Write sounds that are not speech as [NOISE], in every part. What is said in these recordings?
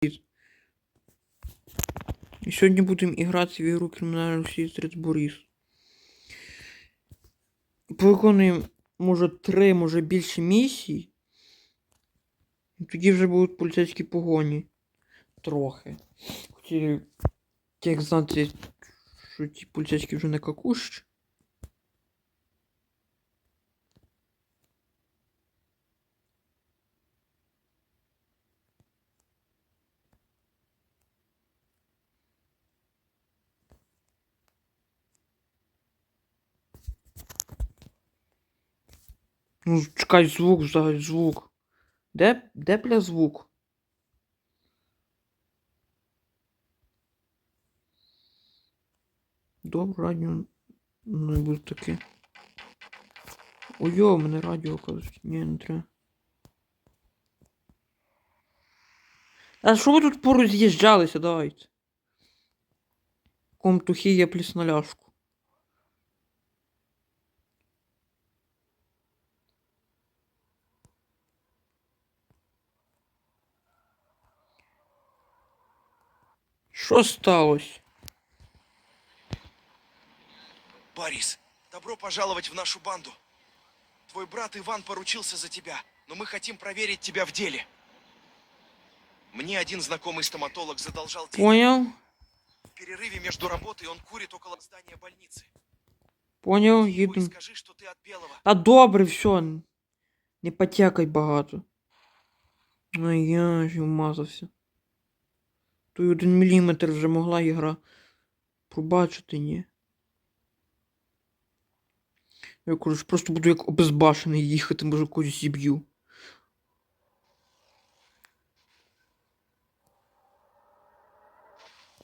І сьогодні будемо іграти в ігру Кримінальний Сістріц Борис. Повиконуємо, може, три, може більше місій. І тоді вже будуть поліцейські погоні. Трохи. Хоча, як знати, що ті поліцейські вже не какущ. Ну, чекай, звук, взагалі, звук. Де, де бля звук? Добре, радіо не буде таке. Ой, у мене радіо кажуть. Ні, не треба. А що ви тут пороз'їжджалися, давайте? Комтухи є пліс. Що сталося? Борис, добро пожаловать в нашу банду. Твой брат Иван поручился за тебя, но мы хотим проверить тебя в деле. Мне один знакомый стоматолог задолжал денег. Понял? В перерыве между работой он курит около здания больницы. Понял, їду. скажи, что ты от Белого. Та добре, все. Не потякай багато. Ну я ж вмазався. Той один міліметр вже могла ігра пробачити, ні. Я кажу, просто буду як обезбашений їхати, може когось зіб'ю.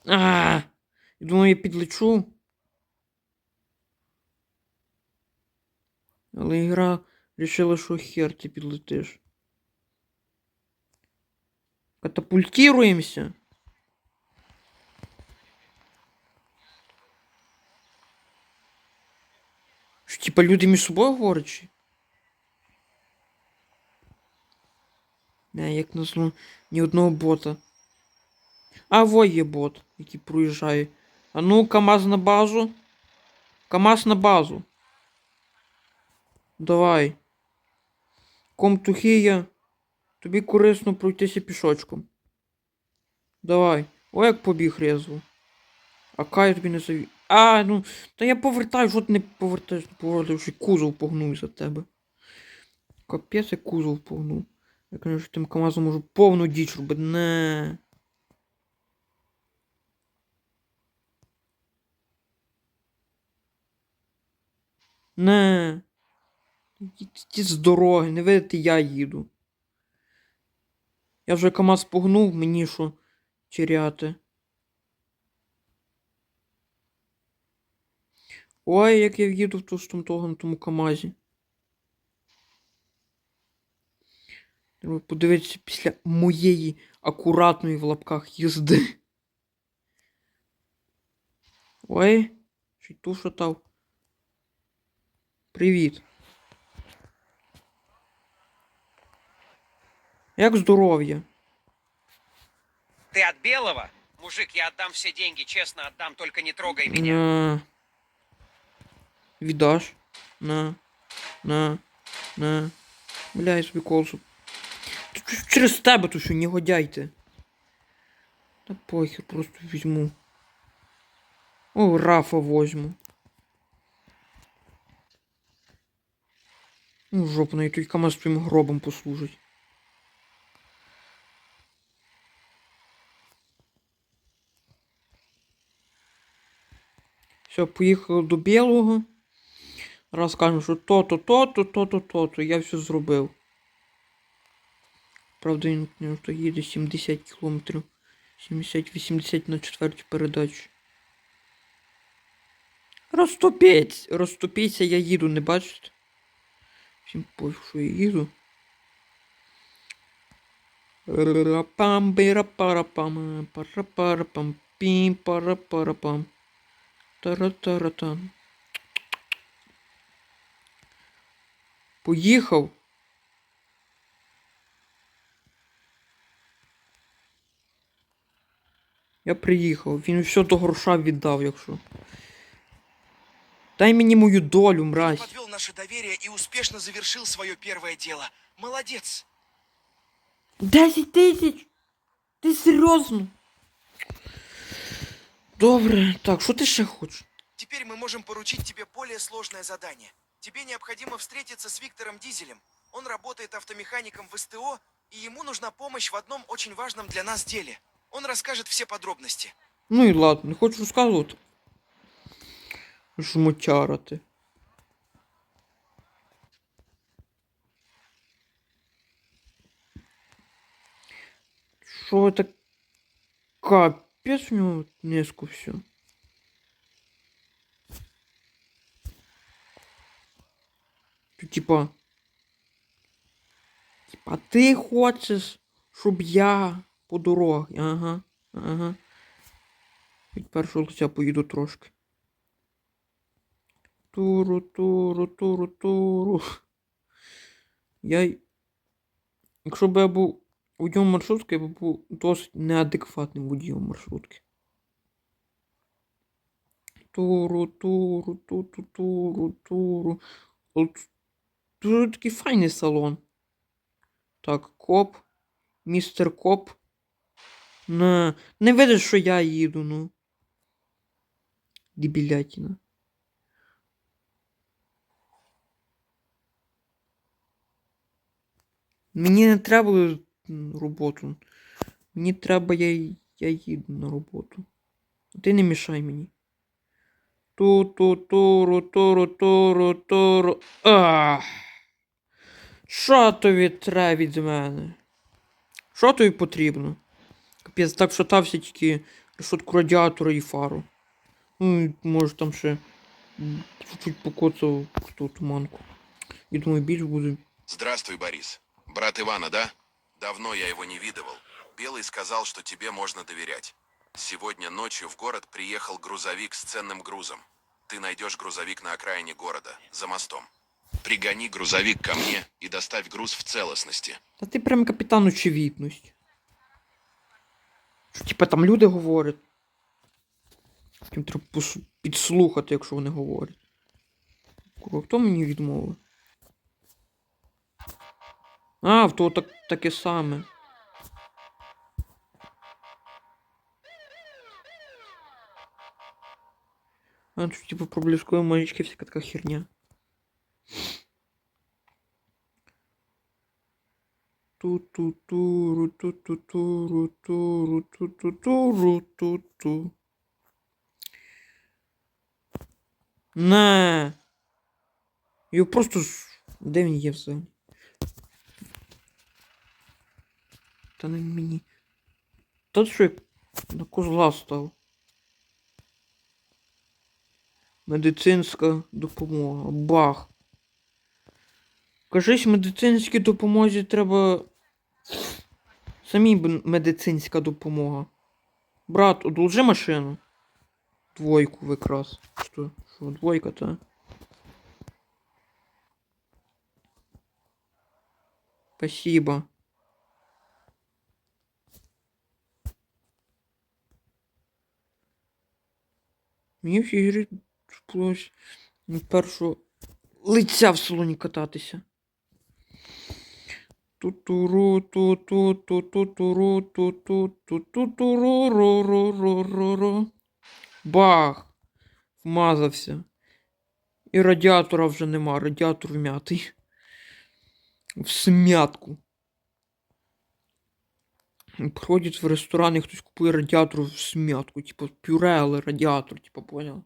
А, я думаю, я підлечу. Але ігра рішила, що хер ти підлетиш. Катапультируємося. Що, типа люди між собою говорять? чи? Не, як назло, ні одного бота. А во є бот, який проїжджає. А ну, КамАЗ на базу. КамАЗ на базу. Давай. Комтухія. Тобі корисно пройтися пішочком. Давай. О, як побіг резво. А кай тобі не заві. А, ну. Та я повертаю, що ти не повертаєш, не повертаєш, й кузов погнув за тебе. Капець я кузов погнув. Я, конечно, тим КамАЗом можу повну діч робити. Не. Не. Ті з дороги, не видите, я їду. Я вже КамАЗ погнув, мені що чиряти. Ой, як я їду в ту того на тому КамАЗі. Треба подивитися після моєї акуратної в лапках їзди. Ой, ще й ту шатав. Привіт. Як здоров'я? Ты от Белого? Мужик, я отдам все деньги, честно отдам, только не трогай меня. На. Віддаш. На. На. На. Бля, я собі колсу. Через тебе то що, не годяйте. Та похер, просто візьму. О, Рафа возьму. Ну, жопу навіть той КамАЗ своїм гробом послужить. Все, поїхали до білого. Раз кажемо, що то-то, то-то, то-то, то-то. Я все зробив. Правда, він то їде 70 кілометрів. 70-80 на четвертій передачі. Розступіть! Розступіться, я їду, не бачите? Всім пофіг, що я їду. Рапам, бирапарапам, парапарапам, пім, парапарапам. Тара-тара-там. Поїхав. Я приїхав. Він все до гроша віддав, якщо. Дай мені мою долю, Ты мразь. подвел наше доверие и успешно завершил свое первое дело. Молодец. 10 тисяч? Ти серйозно? Добре, так, що ти ще хочеш? Теперь мы можем поручить тебе более сложное задание. Тебе необходимо встретиться с Виктором Дизелем. Он работает автомехаником в СТО, и ему нужна помощь в одном очень важном для нас деле. Он расскажет все подробности. Ну і ладно, не хочу розказувати. Жмотяра ти. Що это? Капець у нього низько все. Тут типа. Типа ти хочеш, щоб я по дорозі. Ага. Ага. Від першого лиця поїду трошки. Туру, туру, туру, туру. Я. Якщо б я був водієм маршрутки, я б був досить неадекватним водієм маршрутки. Туру, туру, туру, туру, туру. От Дуже такий файний салон. Так, коп. Містер коп. Не, не видиш, що я їду, ну. Дебілятіна. Мені не треба роботу. Мені треба, я, я їду на роботу. Ти не мішай мені. ту ту туру туру туру туру Ах. Що тобі треба від мене? Що тобі потрібно? Капець, так шатався тільки решетку радіатора і фару. Ну, і, може там ще м, чуть-чуть покоцав ту туманку. І думаю, більш буде. Здравствуй, Борис. Брат Ивана, да? Давно я его не видывал. Белый сказал, что тебе можно доверять. Сегодня ночью в город приехал грузовик с ценным грузом. Ты найдешь грузовик на окраине города, за мостом. Пригони грузовик ко мне и доставь груз в целостности. Та ти прям капітан очевидність. Що, типа там люди говорять. Їм треба підслухати, якщо вони говорять. Хто мені відмовив? А, в того так, таке саме. А тут типу проблискові маячки, всяка така херня. Ту-ту-туру, ту-ту-туру, туру, ту-ту-туру, ту-ту. Не. Його просто. Де він є взагалі? Та не мені. Та що як на козла став. Медицинська допомога. Бах. Кажись, медицинській допомозі треба. Самій б медицинська допомога. Брат, одолжи машину. Двойку якраз. Що? Що, двойка, та? Спасибо. Мені в цій грі на першого лиця в салоні кататися. Бах! Вмазався. І радіатора вже нема, радіатор вмятий. В смятку. Приходять в ресторан і хтось купує радіатор в смятку, типу пюре, але радіатор, типу, поняв?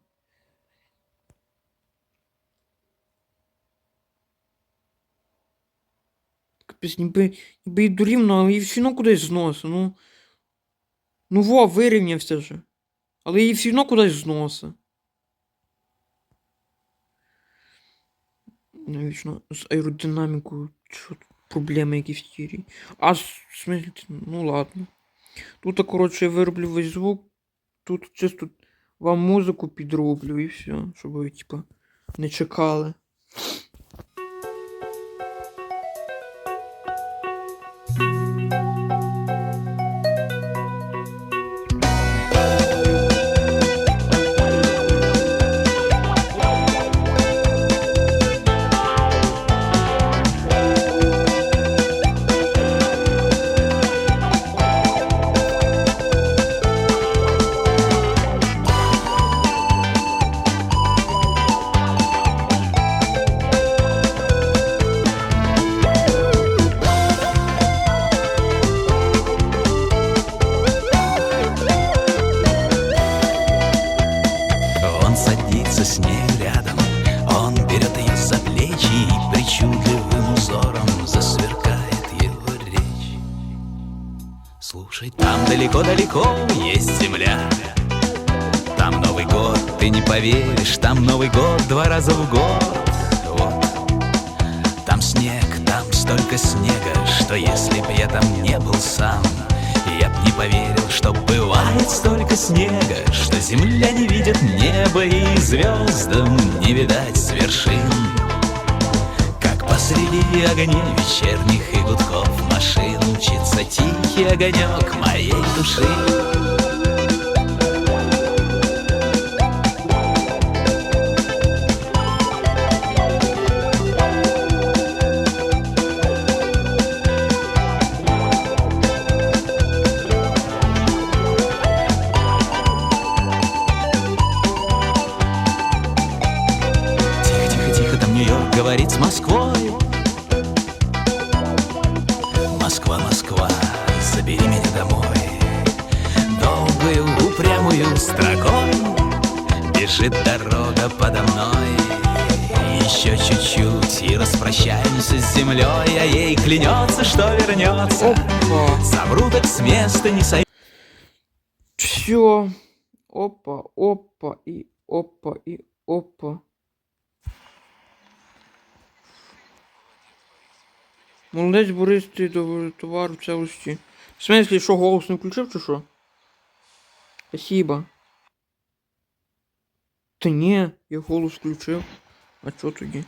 Капець, ніби, ніби і дурівно, але її все одно кудись зносить, ну. Ну во, вирівнявся вже. Але її все одно кудись зносить. Навічно з аеродинамікою, що тут проблеми якісь тірі. А, в смислі, ну ладно. Тут, коротше, я вироблю весь звук. Тут чисто вам музику підроблю і все, щоб ви, типа, не чекали. Поверишь, там Новый год два раза в год. Вот. Там снег, там столько снега, что если б я там не был сам, я б не поверил, что бывает столько снега, что земля не видит неба и звездам не видать с вершин. Как посреди огней вечерних и гудков машин Мчится тихий огонек моей души распрощаемся с землей А ей клянется, что вернется Опа. Совру так с места не сойду Все. Опа, опа, і опа, і опа. Молодець Борис, ти до товару в целості. В смислі, що голос не включив чи що? Спасибо. Та ні, я голос включив. А чо тоді?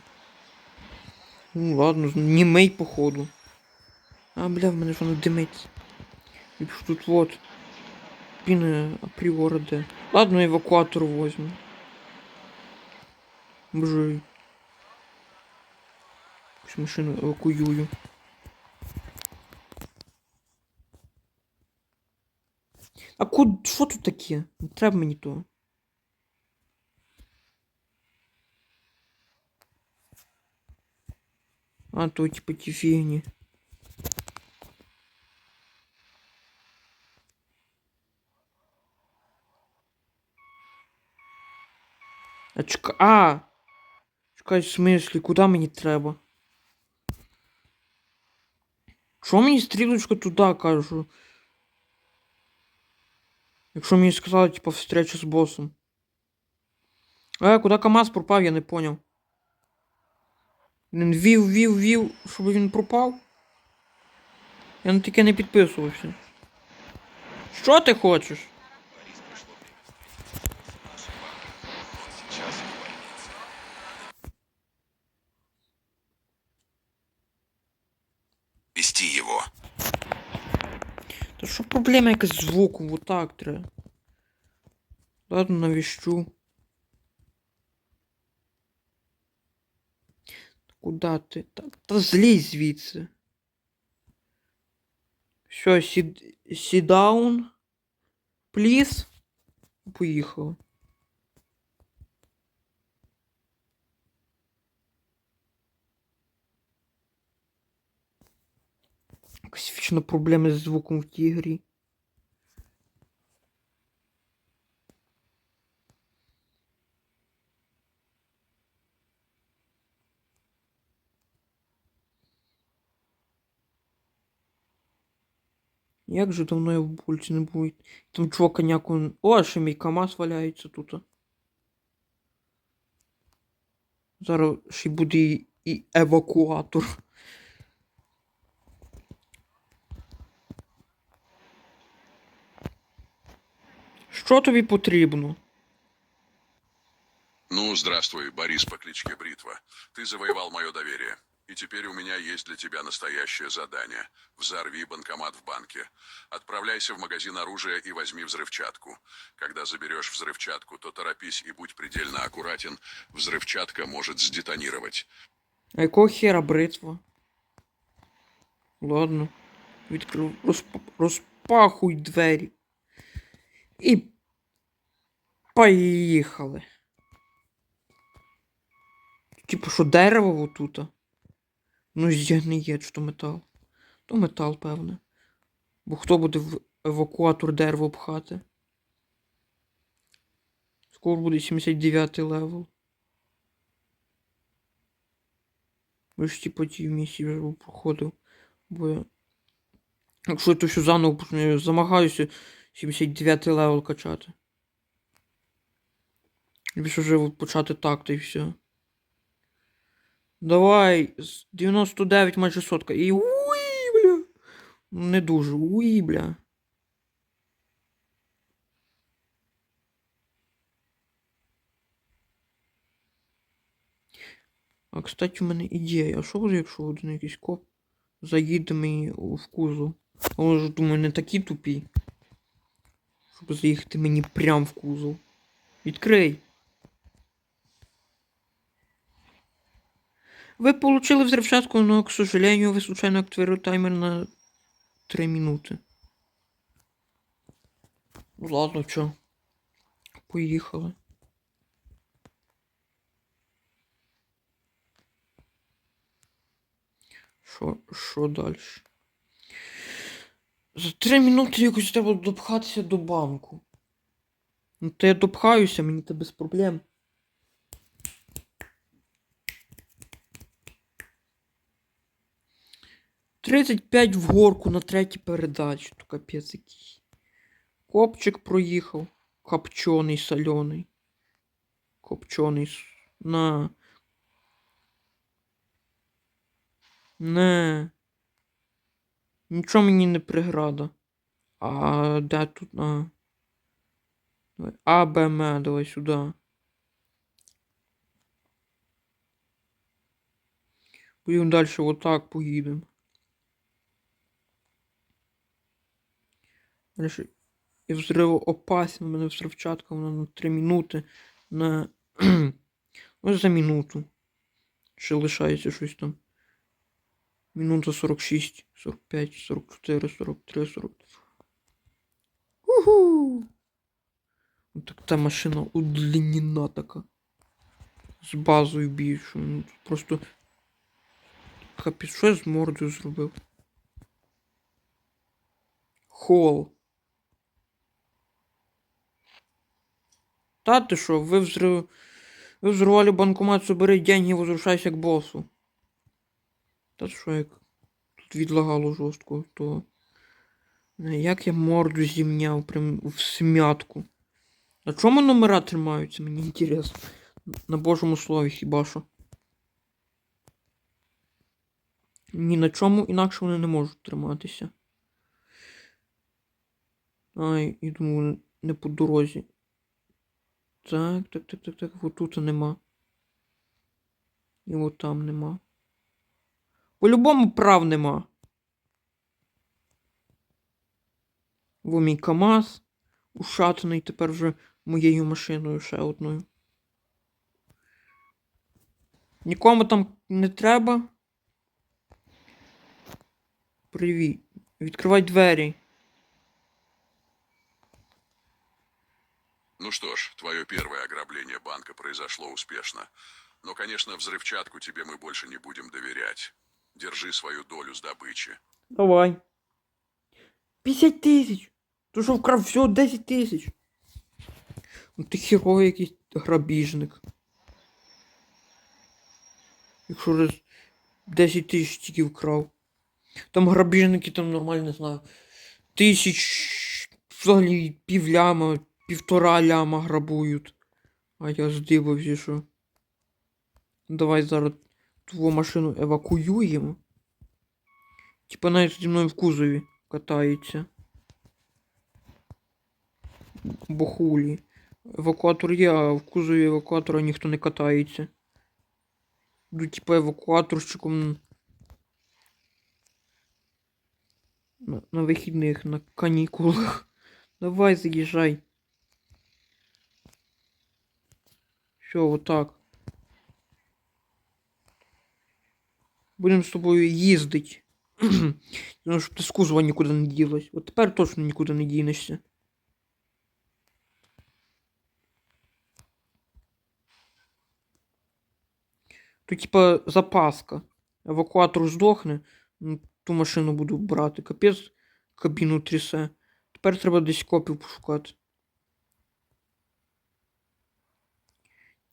Ну ладно, німей походу. А, бля, в мене ж воно димиться. І тут вот. Піни апріора де. Ладно, евакуатор возьму. Боже. Якусь машину евакуюю. А куд... Що тут таке? Не треба мені то. А, то типа ті фігні. А чека... А! Чекай, в смислі, куди мені треба? Чого мені стрілочка туди кажу? Якщо мені сказали, типа, встреча з босом. Е, куди КамАЗ пропав, я не поняв. Він вів, вів, вів, щоб він пропав. Я на таке не підписувався. Що ти хочеш? Вести его. Та що проблема якась з звуком, вот так треба. Ладно, навіщу. Куда ти? Та, та злізь звідси. Все, сід, сідаун. Пліз. Поїхали. Якось вічно проблеми з звуком в тій грі. Як же давно я в больці не був. Там чувака ніякого... О, ще мій КамАЗ валяється тут. Зараз ще буде і, і евакуатор. Що тобі потрібно? Ну, здравствуй, Борис по кличке Бритва. Ты завоевал мое доверие. И теперь у меня есть для тебя настоящее задание. Взорви банкомат в банке. Отправляйся в магазин оружия и возьми взрывчатку. Когда заберешь взрывчатку, то торопись и будь предельно аккуратен. Взрывчатка может сдетонировать. А якого хера бритва? Ладно. Відкрив. Розп... Розпахуй двері. І. Поїхали. Типу, що дерево отут? Ну, я не є, чи метал. То метал, певне. Бо хто буде в евакуатор дерево пхати? Скоро буде 79 левел. Ви ж ті місії вже проходив. Бо я Якщо я то що заново я замагаюся 79 левел качати. Більше вже почати так, та й все. Давай, з 99 майже сотка. І уї, бля. Не дуже, уї, бля. А, кстати, у мене ідея. А що буде, якщо один якийсь коп заїде мені в кузов? А вони ж, думаю, не такі тупі. Щоб заїхати мені прям в кузов. Відкрий. Вы получили взрывчатку, но, к сожалению, вы случайно активировали таймер на 3 минуты. Ну ладно, чё. Поїхали. Що, що далі? За 3 минути якось треба допхатися до банку. Ну то я допхаюся, мені це без проблем. Тридцять п'ять в горку на третій передачі, то капець який. Копчик проїхав. Копчений, солений. Копчений. На. Не. Нічого мені не преграда. А де тут а? Давай. А, Б, М, давай сюди. Будемо далі отак поїдемо. Дальше. І взриву опасен, у мене взривчатка, вона на 3 минути. На. [CLEARS THROAT] ну, за минуту. Ще лишається щось там. Минута 46, 45, 44, 43, 40. Уху! Так та машина удлинена така. З базою більшою. Ну, просто. Капець, що я з мордою зробив? Хол. Та що, ви взрив... Ви взорвали банкомат, собери деньги, возвращайся к боссу. Та що як тут відлагало жорстко, то. Як я морду зімняв прям в смятку. А чому номера тримаються, мені інтересно. На божому слові хіба що. Ні на чому інакше вони не можуть триматися. Ай, і думаю, не по дорозі. Так, так, так, так, так, отут нема. І от там нема. По-любому прав нема. Во мій КАМАЗ. Ушатаний тепер вже моєю машиною ще одною. Нікому там не треба. Привіт. Відкривай двері. Ну что ж, твое первое ограбление банка произошло успешно. Но, конечно, взрывчатку тебе мы больше не будем доверять. Держи свою долю с добычи. Давай. 50 тисяч. Ти що вкрав всього 10 тисяч. Ну ти херовий якийсь грабіжник. Якщо раз 10 тисяч тільки вкрав. Там грабіжники там нормально не знаю. Тисяч взагалі півляма, Півтора ляма грабують. А я здивився, що. Давай зараз твою машину евакуюємо. Типа навіть зі мною в кузові катається. Бо хулі. Евакуатор є, а в кузові евакуатора ніхто не катається. Буду типа евакуаторщиком. На, на вихідних, на канікулах. [LAUGHS] Давай заїжджай. Все, отак. Будемо з тобою їздить. [CLEARS THROAT] Ну, щоб ти з кузова нікуди не ділась. От тепер точно нікуди не дінешся. Тут, типа, запаска. Евакуатор здохне, ну, ту машину буду брати. Капець кабіну трясе. Тепер треба десь копів пошукати.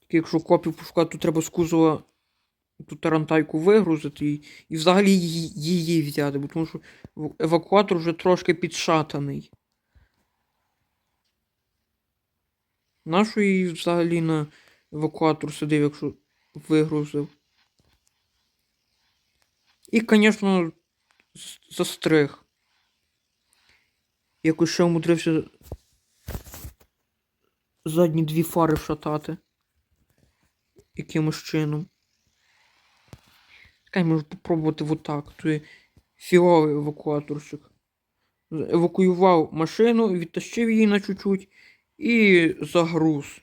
Якщо копів пошукати, то треба з кузова ту тарантайку вигрузити і, і взагалі її, взяти, бо тому що евакуатор вже трошки підшатаний. Нащо її взагалі на евакуатор сидив, якщо вигрузив? І, звісно, застриг. Якось ще умудрився задні дві фари вшатати. Якимось чином. Чекай, можу попробувати вот так. То є фіговий евакуаторщик. Евакуював машину, відтащив її на чуть-чуть і загруз.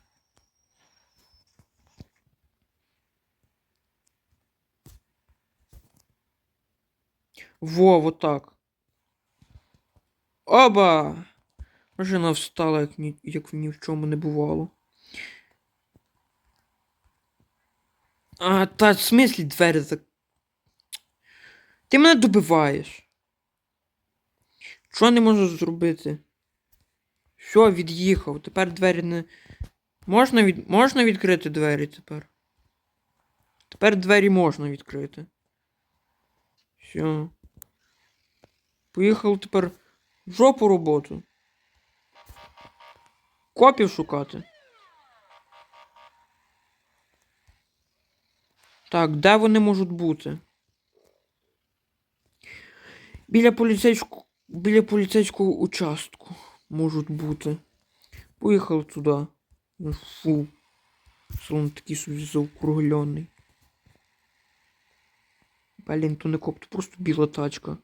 Во, вот так. Оба! Машина встала, як, ні, як ні в чому не бувало. А, та в смислі двері за. Ти мене добиваєш. Що не можу зробити? Що, від'їхав. Тепер двері не. Можна від... можна відкрити двері тепер? Тепер двері можна відкрити. Все. Поїхав тепер в жопу роботу. Копів шукати. Так, де вони можуть бути? Біля поліцейського, біля поліцейського участку можуть бути. Поїхав туди. Фу. Салон такий собі заокруглений. Блін, то не коп, то просто біла тачка.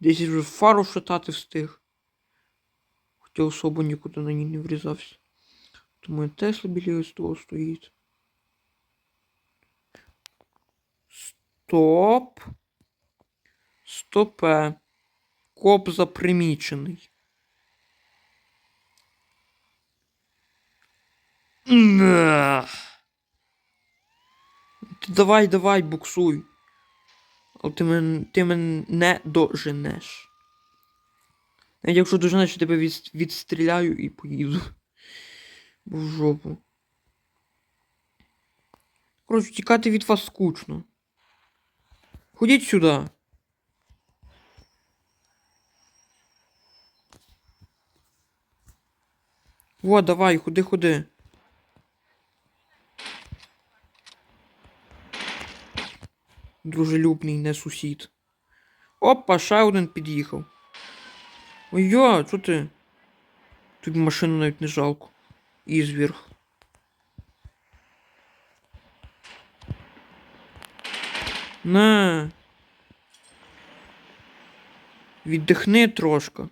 Десь вже фару шатати встиг. Хоча особо нікуди на ній не врізався. Тому Тесла біля ось того стоїть. Стоп. Стопе. Коп запримічений. Ти давай, давай, буксуй. Але ти мене, ти мене не доженеш. Навіть якщо доженеш, я тебе від, відстріляю і поїду. В жопу. Коротше, тікати від вас скучно. Ходіть сюди. О, давай, ходи, ходи. Дружелюбний, не сусід. Опа, ще один під'їхав. Ой, що ти? Тобі машину навіть не жалко. Ізверг. На. Віддихни трошки.